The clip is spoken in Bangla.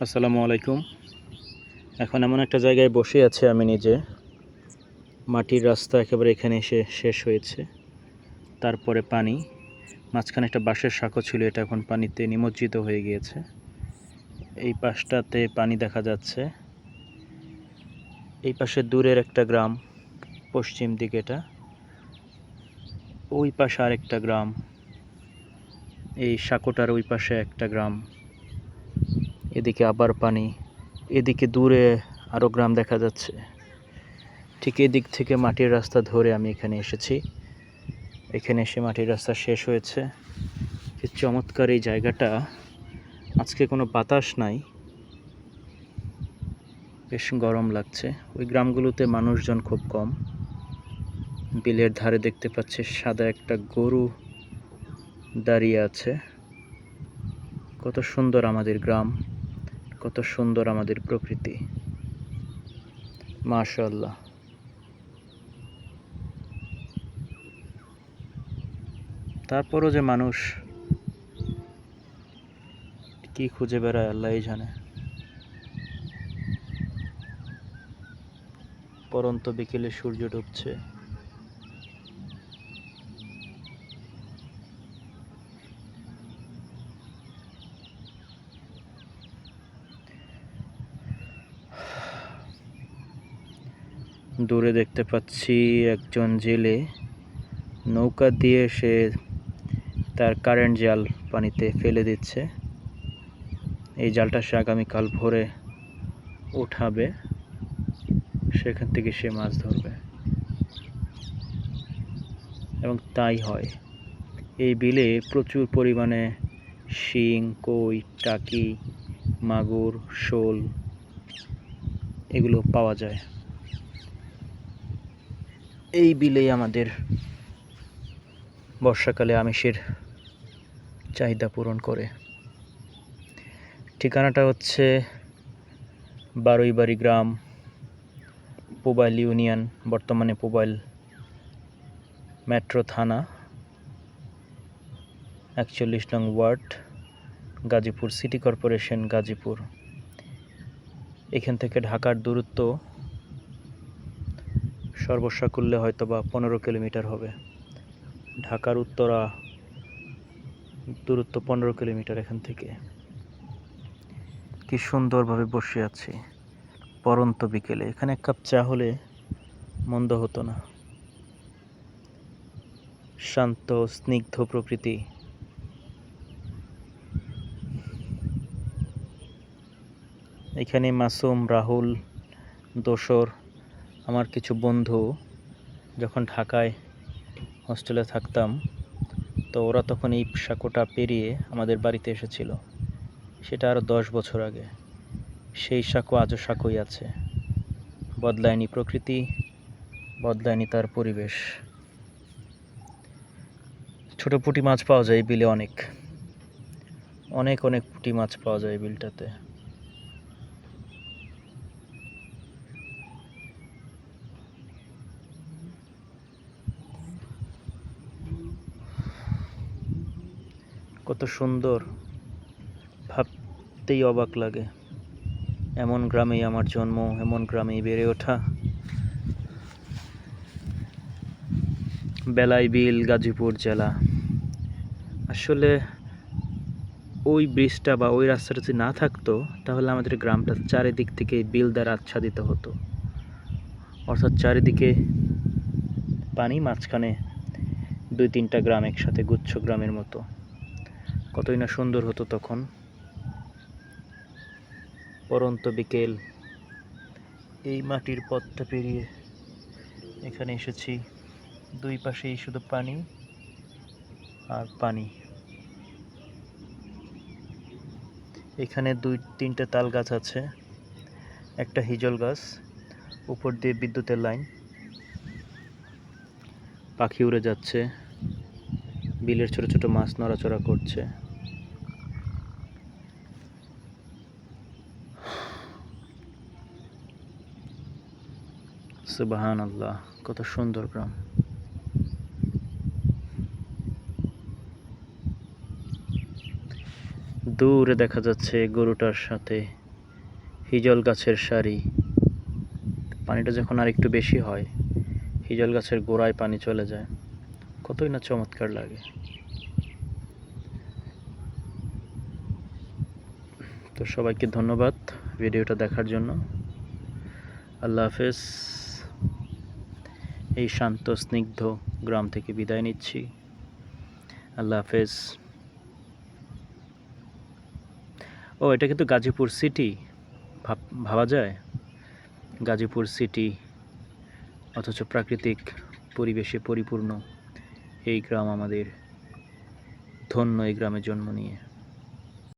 আসসালামু আলাইকুম। এখন এমন একটা জায়গায় বসে আছে আমি নিজে। মাটির রাস্তা একেবারে এখানে এসে শেষ হয়েছে। তারপরে পানি। মাঝখানে একটা বাঁশের শাঁখো ছিল, এটা এখন পানিতে নিমজ্জিত হয়ে গিয়েছে। এই পাশটাতে পানি দেখা যাচ্ছে। এই পাশে দূরের একটা গ্রাম, পশ্চিম দিকে এটা। ওই পাশে আরেকটা গ্রাম। এই সাঁকোটার ওই পাশে একটা গ্রাম। এদিকে আবার পানি, এদিকে দূরে আরও গ্রাম দেখা যাচ্ছে। ঠিক এদিক থেকে মাটির রাস্তা ধরে আমি এখানে এসেছি। এখানে এসে মাটির রাস্তা শেষ হয়েছে। কি চমৎকার এই জায়গাটা। আজকে কোনো বাতাস নাই। বেশ গরম লাগছে। ওই গ্রামগুলোতে মানুষজন খুব কম। বিলের ধারে দেখতে পাচ্ছি সাদা একটা গরু দাঁড়িয়ে আছে। কত সুন্দর আমাদের গ্রাম। কত সুন্দর আমাদের প্রকৃতি। মাশাল্লাহ তারপরও যে মানুষ কি খুঁজে বেড়ায়, আল্লাহই জানে। পরন্ত বিকেলে সূর্য ডুবছে। দূরে দেখতে পাচ্ছি একজন জেলে নৌকা দিয়ে সে তার কারেন্ট জাল পানিতে ফেলে দিচ্ছে। এই জালটা সে আগামীকাল ভোরে উঠাবে সেখান থেকে সে মাছ ধরবে। এবং তাই হয়। এই বিলে প্রচুর পরিমাণে শিং, কই, টাকি, মাগুর, শোল এগুলো পাওয়া যায়। এই বিলেই আমাদের বর্ষাকালে আমিষের চাহিদা পূরণ করে। ঠিকানাটা হচ্ছে বারুইবাড়ি গ্রাম, পোবাইল ইউনিয়ন, বর্তমানে পোবাইল মেট্রো থানা, একচল্লিশ নং ward, Gazipur city corporation, Gazipur. এখান থেকে ঢাকার দূরত্ব সর্বসাকুল্যে হয়তো বা পনেরো কিলোমিটার হবে। ঢাকার উত্তরা, দূরত্ব পনেরো কিলোমিটার এখান থেকে। কি সুন্দরভাবে বসে আছি, পরন্ত বিকেলে। এখানে এক কাপ চা হলে মন্দ হতো না। শান্ত, স্নিগ্ধ প্রকৃতি। এখানে মাসুম, রাহুল, দোসর আমার কিছু বন্ধু যখন ঢাকায় হস্টেলে থাকতাম, তো ওরা তখন এই সাঁকোটা পেরিয়ে আমাদের বাড়িতে এসেছিল। সেটা আরও দশ বছর আগে। সেই সাঁকো আজও সাঁকোই আছে। বদলায়নি প্রকৃতি, বদলায়নি তার পরিবেশ। ছোটো পুঁটি মাছ পাওয়া যায় বিলে অনেক। অনেক অনেক পুঁটি মাছ পাওয়া যায় বিলটাতে। কত সুন্দর। ভাবতেই অবাক লাগে। এমন গ্রামেই আমার জন্ম, এমন গ্রামেই বেড়ে ওঠা। বেলাই বিল, গাজীপুর জেলা। আসলে ওই ব্রিজটা বা ওই রাস্তাটা যদি না থাকতো, তাহলে আমাদের গ্রামটা চারিদিক থেকে বিল দ্বারা আচ্ছাদিত হতো। অর্থাৎ চারিদিকে পানি, মাঝখানে দুই তিনটা গ্রাম একসাথে গুচ্ছ গ্রামের মতো। কতই না সুন্দর হতো তখন। পরন্ত বিকেল, এই মাটির পথটা পেরিয়ে এখানে এসেছি। দুই পাশেই শুধু পানি আর পানি। এখানে দুই, তিনটে তাল গাছ আছে, একটা হিজল গাছ, উপর দিয়ে বিদ্যুতের লাইন। পাখি উড়ে যাচ্ছে, বিলের ছোট ছোট মাছ নড়াচড়া করছে। সুবাহান আল্লাহ কত সুন্দর গ্রাম। দূরে দেখা যাচ্ছে গরুটার সাথে হিজল গাছের সারি। পানিটা যখন আর একটু বেশি হয়, হিজল গাছের গোড়ায় পানি চলে যায়। কতই না চমৎকার লাগে। তো সবাইকে ধন্যবাদ ভিডিওটা দেখার জন্য। আল্লাহ হাফেজ। এই শান্ত, স্নিগ্ধ গ্রাম থেকে বিদায় নিচ্ছি। আল্লাহ হাফেজ। ও, এটা কিন্তু গাজীপুর সিটি ভাব যায়? গাজীপুর সিটি অথচ প্রাকৃতিক পরিবেশে পরিপূর্ণ এই গ্রাম আমাদের ধন্য এই গ্রামে জন্ম নিয়ে।